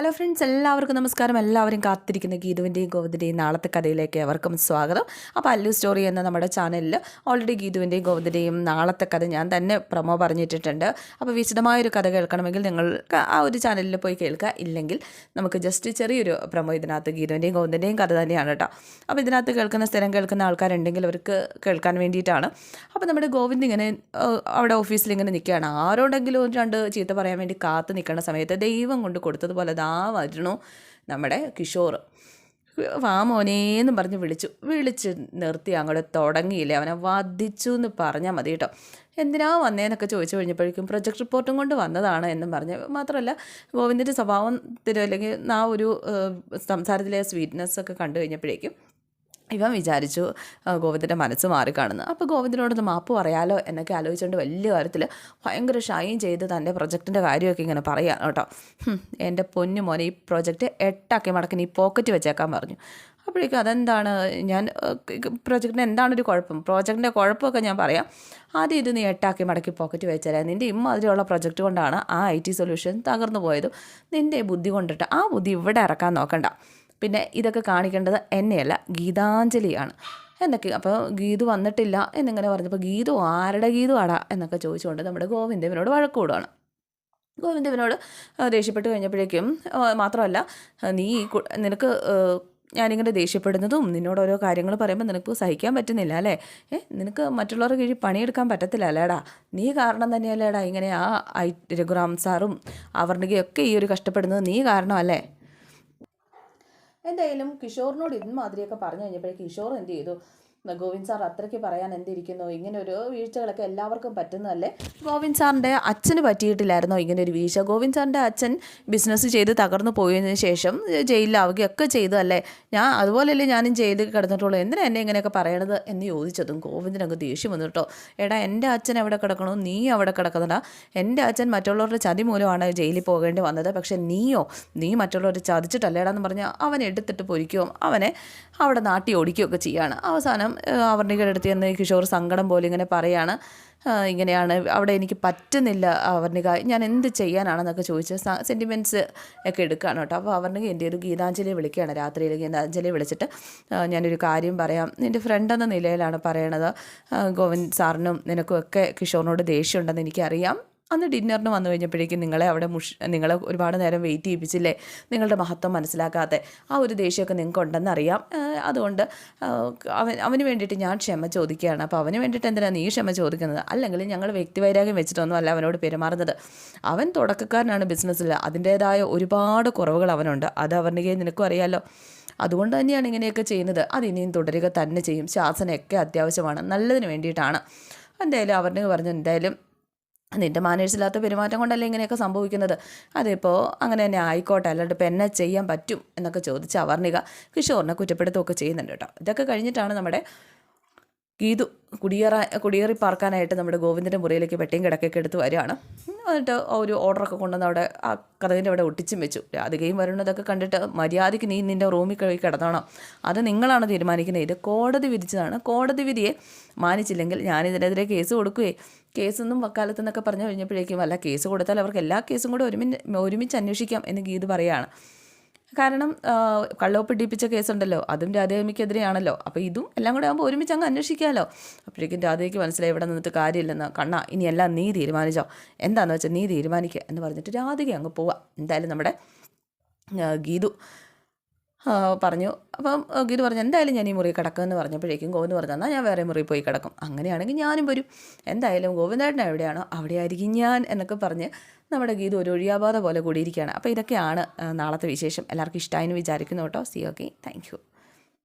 Hello friends എല്ലാവർക്കും നമസ്കാരം. എല്ലാവരും കാത്തിരിക്കുന്ന ഗീതുവിന്റെയും ഗോവിന്ദന്റെയും നാളത്തെ കഥയിലേക്ക് എവർക്കും സ്വാഗതം. അപ്പോൾ അല്ലു സ്റ്റോറി എന്ന നമ്മുടെ ചാനലിൽ ഓൾറെഡി ഗീതുവിന്റെയും ഗോവിന്ദന്റെയും നാളത്തെ കഥ ഞാൻ തന്നെ പ്രൊമോ പറഞ്ഞിട്ടിട്ടുണ്ട്. അപ്പോൾ വിശദമായൊരു കഥ കേൾക്കണമെങ്കിൽ നിങ്ങൾക്ക് ആ ഒരു ചാനലിൽ പോയി കേൾക്കുക. ഇല്ലെങ്കിൽ നമുക്ക് ജസ്റ്റ് ചെറിയൊരു പ്രൊമോ ഇതിനകത്ത് ഗീതുവിന്റെയും ഗോവിന്ദന്റെയും കഥ തന്നെയാണ് കേട്ടോ അപ്പോൾ ഇതിനകത്ത് കേൾക്കുന്ന സ്ഥിരം കേൾക്കുന്ന ആൾക്കാരുണ്ടെങ്കിൽ അവർക്ക് കേൾക്കാൻ വേണ്ടിയിട്ടാണ്. അപ്പോൾ നമ്മുടെ ഗോവിന്ദ് ഇങ്ങനെ അവിടെ ഓഫീസിൽ ഇങ്ങനെ നിൽക്കുകയാണ്. ആരോടെങ്കിലും രണ്ട് ചീത്ത പറയാൻ വേണ്ടി കാത്ത് നിൽക്കുന്ന സമയത്ത് ദൈവം കൊണ്ട് കൊടുത്തതുപോലെ വരുന്നു നമ്മുടെ കിഷോർ. വാ മോനേന്നും പറഞ്ഞ് വിളിച്ചു. വിളിച്ച് നിർത്തി അങ്ങോട്ട് തുടങ്ങിയില്ലേ? അവനെ വധിച്ചു എന്ന് പറഞ്ഞാൽ മതി കേട്ടോ. എന്തിനാ വന്നേന്നൊക്കെ ചോദിച്ചു കഴിഞ്ഞപ്പോഴേക്കും പ്രൊജക്ട് റിപ്പോർട്ടും കൊണ്ട് വന്നതാണ് എന്നും പറഞ്ഞ്. മാത്രമല്ല ഗോവിന്ദന്റെ സ്വഭാവത്തിന് അല്ലെങ്കിൽ ആ ഒരു സംസാരത്തിലെ സ്വീറ്റ്നെസ് ഒക്കെ കണ്ടു കഴിഞ്ഞപ്പോഴേക്കും ഇവൻ വിചാരിച്ചു ഗോവിന്ദന്റെ മനസ്സ് മാറി കാണുന്നു അപ്പോൾ ഗോവിന്ദനോടൊന്ന് മാപ്പ് പറയാലോ എന്നൊക്കെ ആലോചിച്ചുകൊണ്ട് വലിയ കാര്യത്തിൽ ഭയങ്കര ഷൈൻ ചെയ്ത് തന്റെ പ്രൊജക്റ്റിന്റെ കാര്യമൊക്കെ ഇങ്ങനെ പറയുകയാണ് കേട്ടോ. എന്റെ പൊന്നു മോനെ ഈ പ്രൊജക്റ്റ് എട്ടാക്കി മടക്കി നീ പോക്കറ്റ് വെച്ചേക്കാൻ പറഞ്ഞു. അപ്പോഴേക്കും അതെന്താണ് ഞാൻ പ്രൊജക്റ്റിന് എന്താണ് ഒരു കുഴപ്പം? പ്രോജക്റ്റിന്റെ കുഴപ്പമൊക്കെ ഞാൻ പറയാം. ആദ്യം ഇത് നീ എട്ടാക്കി മടക്കി പോക്കറ്റ് വെച്ചാൽ നിന്റെ ഇമ്മാതിരിയുള്ള പ്രൊജക്റ്റ് കൊണ്ടാണ് ആ ഐ ടി സൊല്യൂഷൻ തകർന്നു പോയതും. നിന്റെ ബുദ്ധി കൊണ്ടിട്ട് ആ ബുദ്ധി ഇവിടെ ഇറക്കാൻ നോക്കണ്ട. പിന്നെ ഇതൊക്കെ കാണിക്കേണ്ടത് എന്നെയല്ല ഗീതാഞ്ജലിയാണ്. എന്നൊക്കെ അപ്പോൾ ഗീതു വന്നിട്ടില്ല എന്നിങ്ങനെ പറഞ്ഞപ്പോൾ ഗീതു ആരുടെ ഗീതു ആടാ എന്നൊക്കെ ചോദിച്ചുകൊണ്ട് നമ്മുടെ ഗോവിന്ദേവനോട് വഴക്കൂടാണ് ഗോവിന്ദവനോട് ദേഷ്യപ്പെട്ട് കഴിഞ്ഞപ്പോഴേക്കും മാത്രമല്ല നീ നിനക്ക് ഞാനിങ്ങനെ ദേഷ്യപ്പെടുന്നതും നിന്നോട് ഓരോ കാര്യങ്ങൾ പറയുമ്പോൾ നിനക്ക് സഹിക്കാൻ പറ്റുന്നില്ല അല്ലേ? ഏ നിനക്ക് മറ്റുള്ളവരുടെ കീഴിൽ പണിയെടുക്കാൻ പറ്റത്തില്ല അല്ലേടാ? നീ കാരണം തന്നെയല്ലേടാ ഇങ്ങനെ ആ ഐ രഘുറാം സാറും അവർണികയൊക്കെ ഈ ഒരു കഷ്ടപ്പെടുന്നത് നീ കാരണമല്ലേ? എന്തായാലും കിഷോറിനോട് ഇതുമാതിരിയൊക്കെ പറഞ്ഞു കഴിഞ്ഞപ്പോഴേ കിഷോർ എന്ത് ചെയ്തു? ഗോവിന്ദ് സാർ അത്രയ്ക്ക് പറയാൻ എന്തിരിക്കുന്നു? ഇങ്ങനെ ഒരു വീഴ്ചകളൊക്കെ എല്ലാവർക്കും പറ്റുന്നതല്ലേ? ഗോവിന്ദ് സാറിന്റെ അച്ഛന് പറ്റിയിട്ടില്ലായിരുന്നോ ഇങ്ങനെ ഒരു വീഴ്ച? ഗോവിന്ദ് സാറിന്റെ അച്ഛൻ ബിസിനസ് ചെയ്ത് തകർന്നു പോയതിന് ശേഷം ജയിലിലാവുകയൊക്കെ ചെയ്തതല്ലേ? ഞാൻ അതുപോലെയല്ലേ ഞാനും ജയിലിൽ കിടന്നിട്ടുള്ളൂ. എന്തിനാ എന്നെ ഇങ്ങനെയൊക്കെ പറയണത് എന്ന് ചോദിച്ചതും ഗോവിന്ദനങ്ങ് ദേഷ്യം വന്നു കേട്ടോ. എടാ എന്റെ അച്ഛൻ എവിടെ കിടക്കണോ? നീ അവിടെ കിടക്കുന്നടാ. എന്റെ അച്ഛൻ മറ്റുള്ളവരുടെ ചതി മൂലമാണ് ജയിലിൽ പോകേണ്ടി വന്നത്. പക്ഷേ നീയോ? നീ മറ്റുള്ളവരെ ചതിച്ചിട്ടല്ലേടാന്ന് പറഞ്ഞാൽ അവനെ എടുത്തിട്ട് പൊരിക്കുകയും അവനെ അവിടെ നാട്ടി ഓടിക്കുകയൊക്കെ ചെയ്യാണ്. അവസാനം അവർണികയുടെ അടുത്ത് ചെന്ന് കിഷോർ സങ്കടം പോലെ ഇങ്ങനെ പറയാണ്. ഇങ്ങനെയാണ് അവിടെ എനിക്ക് പറ്റുന്നില്ല അവർണിക ഞാൻ എന്ത് ചെയ്യാനാണെന്നൊക്കെ ചോദിച്ച് സെന്റിമെന്റ്സ് ഒക്കെ എടുക്കുകയാണ് കേട്ടോ. അപ്പോൾ അവർണിക എന്റെ ഒരു ഗീതാഞ്ജലി വിളിക്കുകയാണ് രാത്രിയിൽ. ഗീതാഞ്ജലി വിളിച്ചിട്ട് ഞാനൊരു കാര്യം പറയാം. നിന്റെ ഫ്രണ്ട് എന്ന നിലയിലാണ് പറയണത്. ഗോവിന്ദ് സാറിനും നിനക്കും ഒക്കെ കിഷോറിനോട് ദേഷ്യമുണ്ടെന്ന് എനിക്കറിയാം. അന്ന് ഡിന്നറിന് വന്നു കഴിഞ്ഞപ്പോഴേക്കും നിങ്ങളെ അവിടെ മുഷ് നിങ്ങളെ ഒരുപാട് നേരം വെയിറ്റ് ചെയ്യിപ്പിച്ചില്ലേ? നിങ്ങളുടെ മഹത്വം മനസ്സിലാക്കാതെ. ആ ഒരു ദേഷ്യമൊക്കെ നിങ്ങൾക്ക് ഉണ്ടെന്നറിയാം അതുകൊണ്ട് അവൻ അവന് വേണ്ടിയിട്ട് ഞാൻ ക്ഷമ ചോദിക്കുകയാണ്. അപ്പോൾ അവന് വേണ്ടിയിട്ട് എന്തിനാണ് നീ ക്ഷമ ചോദിക്കുന്നത്? അല്ലെങ്കിൽ ഞങ്ങൾ വ്യക്തിവൈരാഗ്യം വെച്ചിട്ടൊന്നും അല്ല അവനോട് പെരുമാറുന്നത്. അവൻ തുടക്കക്കാരനാണ് ബിസിനസ്സിൽ. അതിന്റേതായ ഒരുപാട് കുറവുകൾ അവനുണ്ട്. അത് അവരുടെ നിനക്കും അറിയാമല്ലോ അതുകൊണ്ട് തന്നെയാണ് ഇങ്ങനെയൊക്കെ ചെയ്യുന്നത്. അത് ഇനിയും തുടരുക തന്നെ ചെയ്യും. ശാസനയൊക്കെ അത്യാവശ്യമാണ്. നല്ലതിന് വേണ്ടിയിട്ടാണ്. എന്തായാലും അവരുടെ പറഞ്ഞു എന്തായാലും നിന്റെ മാനേഴ്സില്ലാത്ത പെരുമാറ്റം കൊണ്ടല്ലേ ഇങ്ങനെയൊക്കെ സംഭവിക്കുന്നത്? അതിപ്പോൾ അങ്ങനെ തന്നെ ആയിക്കോട്ടെ അല്ലാണ്ട് ഇപ്പം എന്നെ ചെയ്യാൻ പറ്റും എന്നൊക്കെ ചോദിച്ച് അവർണിക കിഷോറിനെ കുറ്റപ്പെടുത്തുകയൊക്കെ ചെയ്യുന്നുണ്ട് കേട്ടോ. ഇതൊക്കെ കഴിഞ്ഞിട്ടാണ് നമ്മുടെ ഗീതു കുടിയേറ കുടിയേറി പാർക്കാനായിട്ട് നമ്മുടെ ഗോവിന്ദന്റെ മുറിയിലേക്ക് വെട്ടിയും കിടക്കൊക്കെ എടുത്ത് വരികയാണ്. എന്നിട്ട് ഒരു ഓർഡറൊക്കെ കൊണ്ടുവന്ന് അവിടെ ആ കഥകിന്റെ അവിടെ ഒട്ടിച്ചും വെച്ചു. രാധികയും വരുന്നതൊക്കെ കണ്ടിട്ട് മര്യാദയ്ക്ക് നീ നിന്റെ റൂമിൽ പോയി കിടന്നോണം. അത് നിങ്ങളാണ് തീരുമാനിക്കുന്നത്. ഇത് കോടതി വിധിച്ചതാണ്. കോടതി വിധിയെ മാനിച്ചില്ലെങ്കിൽ ഞാനിതിനെതിരെ കേസ് കൊടുക്കുകയെ. കേസൊന്നും വക്കാലത്ത് എന്നൊക്കെ പറഞ്ഞു കഴിഞ്ഞപ്പോഴേക്കും അല്ല കേസ് കൊടുത്താൽ അവർക്ക് എല്ലാ കേസും കൂടെ ഒരുമിച്ച് ഒരുമിച്ച് അന്വേഷിക്കാം എന്ന് ഗീത് പറയുകയാണ്. കാരണം ആ, കള്ളൊപ്പിടിപ്പിച്ച കേസുണ്ടല്ലോ അതും രാധേമിക്കെതിരെയാണല്ലോ അപ്പോൾ ഇതും എല്ലാം കൂടെ ആകുമ്പോൾ ഒരുമിച്ച് അങ്ങ് അന്വേഷിക്കാമല്ലോ അപ്പോഴേക്കും രാധയ്ക്ക് മനസ്സിലായി ഇവിടെ നിന്നിട്ട് കാര്യമില്ലെന്ന്. കണ്ണ ഇനി എല്ലാം നീ തീരുമാനിച്ചോ. എന്താണെന്ന് വെച്ചാൽ നീ തീരുമാനിക്കുക എന്ന് പറഞ്ഞിട്ട് രാധിക അങ്ങ് പോവാം. എന്തായാലും നമ്മുടെ ഗീതു പറഞ്ഞു. അപ്പം ഗീതു പറഞ്ഞു എന്തായാലും ഞാൻ ഈ മുറി കിടക്കുമെന്ന് പറഞ്ഞപ്പോഴേക്കും ഗോവിന്ദ് പറഞ്ഞു എന്നാൽ ഞാൻ വേറെ മുറി പോയി കിടക്കും. അങ്ങനെയാണെങ്കിൽ ഞാനും വരും. എന്തായാലും ഗോവിന്ദേട്ടൻ എവിടെയാണോ അവിടെ ആയിരിക്കും ഞാൻ എന്നൊക്കെ പറഞ്ഞ് നമ്മുടെ ഗീതു ഒരു ഒഴിയാബാധ പോലെ കൂടിയിരിക്കുകയാണ്. അപ്പോൾ ഇതൊക്കെയാണ് നാളത്തെ വിശേഷം. എല്ലാവർക്കും ഇഷ്ടമായെന്ന് വിചാരിക്കുന്നു കേട്ടോ. C okay thank